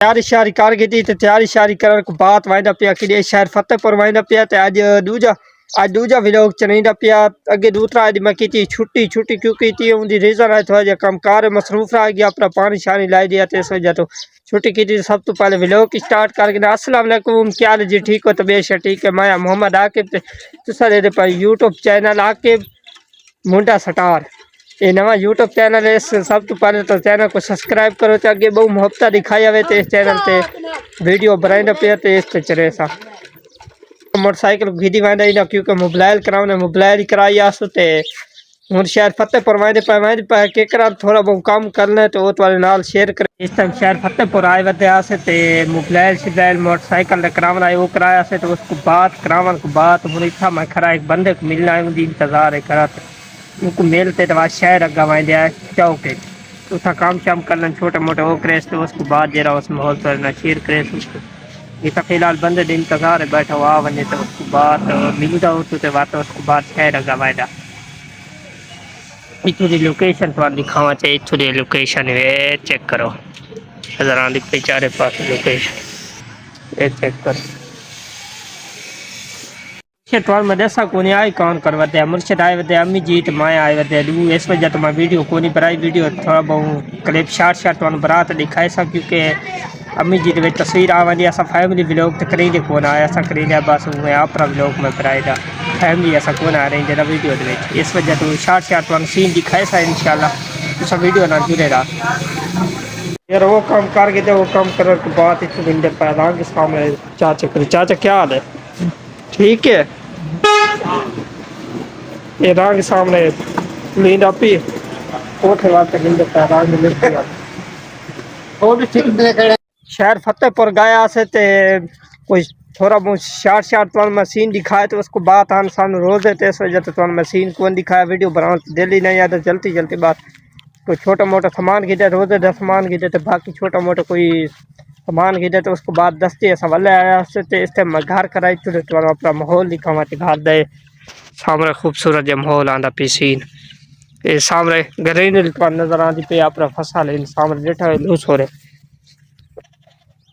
تیاری شیاری کر گئی تے تیاری شیاری کرن کو بات وائندا پیا کہ شہر فتح پور وائندا پیا تے اج دوجا اج دوجا ولاگ چنیندا پیا اگے دوسرا اج میں کیتی چھٹی چھٹی کیوں کیتی اون دی ریزن ہے تھوڑا جا کم کار مصروف رہ گیا اپنا پانی شانی لائی دیا تے اس وجہ چھٹی کیتی سب تو پہلے ولاگ سٹارٹ کر کے السلام علیکم کیا حال ہے جی ٹھیک ہو تو بے شک ٹھیک ہے میں محمد عاقب تے تسا دے پر YouTube channel Aqib Munda star یہ نواں یوٹیوب چینل ہے اس سب تو پہلے تو چینل کو سبسکرائب کرو تے اگے بہت محبت دکھائی ہوئے تے اس چینل تے ویڈیو بنائیں پیا تے اس تے چلے سا موٹر سائیکل موبائل موبائل کرائی آس شہر فتح پور ویندا پے ویندا پے کہ کرا تھوڑا بہت کام کرنا تے او والے نال شیئر کر اس ٹائم شہر فتح پور آئے ودے آسے تے موبائل شبائل موٹر سائیکل دے کراونا وہ کرایا سے تو اس کو بات کراون کو بات میں کھڑا ایک بندے کو ملنا ہے انتظار ہے کرا ان کو ملتے تو بعد شہر اگا ویندا ہے چوک اتھا کام شام کرنا چھوٹے موٹے وہ کریس تو اس کو بعد جرا اس ماحول پر نہ شیئر کرے اس کو یہ تو فی بندے دے انتظار ہے بیٹھا ہوا ونے تو اس کو بات ملتا ہو تو تے بات اس کو بعد شہر اگا ویندا اتھو دی لوکیشن تو دکھاواں چاہیے اتھو دی لوکیشن ہے چیک کرو۔ نظر آن دی پئی پاس لوکیشن۔ یہ چیک کرو۔ مرشد میں دسا کونی آئی کون کرواتے ہیں مرشد آئے ہوتے امی جی تو مائیں آئے دو اس وجہ تو میں ویڈیو کونی برائی ویڈیو تھوڑا بہت کلپ شارٹ شارٹ تو برات دکھائے سا کیونکہ امی جی دے تصویر آ وندی اسا فیملی ولاگ تے کریں دے کون آیا اسا کریں دے بس میں اپنا ولاگ میں برائے دا فیملی اسا کون آ رہی جڑا ویڈیو دے اس وجہ تو شارٹ شارٹ تو سین دکھائے سا انشاءاللہ اس ویڈیو نہ جڑے رہا یار وہ کام کر کے تے وہ کام کرنے کے بعد اس دن پیدا کے یہ رنگ سامنے نیند اپی کوٹھے واسطے نیند رنگ ملتی ہے وہ بھی ٹھیک دے شہر فتح پور گیا سے تے کوئی تھوڑا بہت شارٹ شارٹ تو مشین دکھائے تو اس کو بات آن سامنے روز ہے تو اس وجہ تو مشین کون دکھایا ویڈیو بناؤ دلی نہیں آتا جلدی جلدی بات کوئی چھوٹا موٹا سامان گھدے روزے دس سامان گھدے تو باقی چھوٹا موٹا کوئی سامان گھدے تو اس کو بعد دستے ایسا والے آیا سے تے اس ٹائم میں گھر کرائی تو تو اپنا ماحول دکھاوا تے گھر دے۔ سامنے خوبصورت جہ ماحول آندا پی سین یہ گرین تو نظر آندی پی، اپنا فصل ہے، سامنے لوس ہو رہے۔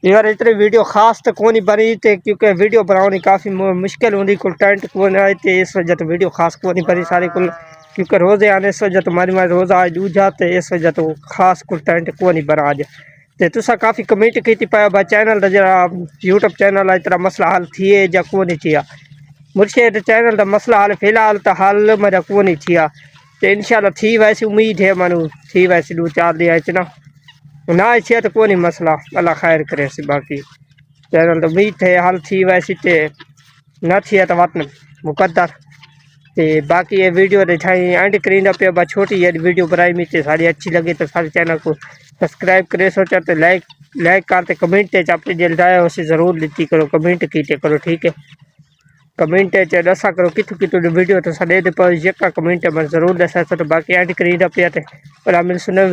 یار، اتنی ویڈیو خاص تو کونی بنی تے کیونکہ ویڈیو بناونی کافی مشکل ہوندی، کل ٹینٹ کون آئی تے اس وجہ تو ویڈیو خاص کونی بنی ساری کل۔ کیونکہ روزے آنے، اس وجہ تو ماری ماری روزہ آج دو جاتے اس وجہ تو خاص کل ٹینٹ کونی بنا آج تے تسا کافی کمنٹ کیتی پایا با چینل دا جڑا یوٹیوب چینل ہے تیرا مسئلہ حل تھیے جا کونی تھیا۔ مرشد چینل دا مسئلہ حل فی الحال تا حل میرا کونی تھیا۔ تے انشاءاللہ تھی ویسی امید ہے منو، تھی ویسی دو چار دیا اتنا نہ اچھا تو کوئی مسئلہ۔ اللہ خیر کرے سی باقی۔ چینل تو امید تھے حل تھی ویسی تے نہ تھی تو وطن مقدر۔ تے باقی یہ ویڈیو دے ٹھائی اینڈ کرین پہ با چھوٹی یہ ویڈیو برائی میں تے ساری اچھی سبسکرائب کرے سوچا تو لائک لائک کرتے کمنٹ تے اپنے دل ڈایا اسے ضرور لیتی کرو کمنٹ کیتے کرو ٹھیک ہے کمنٹ چ دسا کرو کتوں کتوں دی ویڈیو تو سڈے دے پر یکا کمنٹ میں ضرور دسا تو باقی اینڈ کرین پہ تے اور مل سنو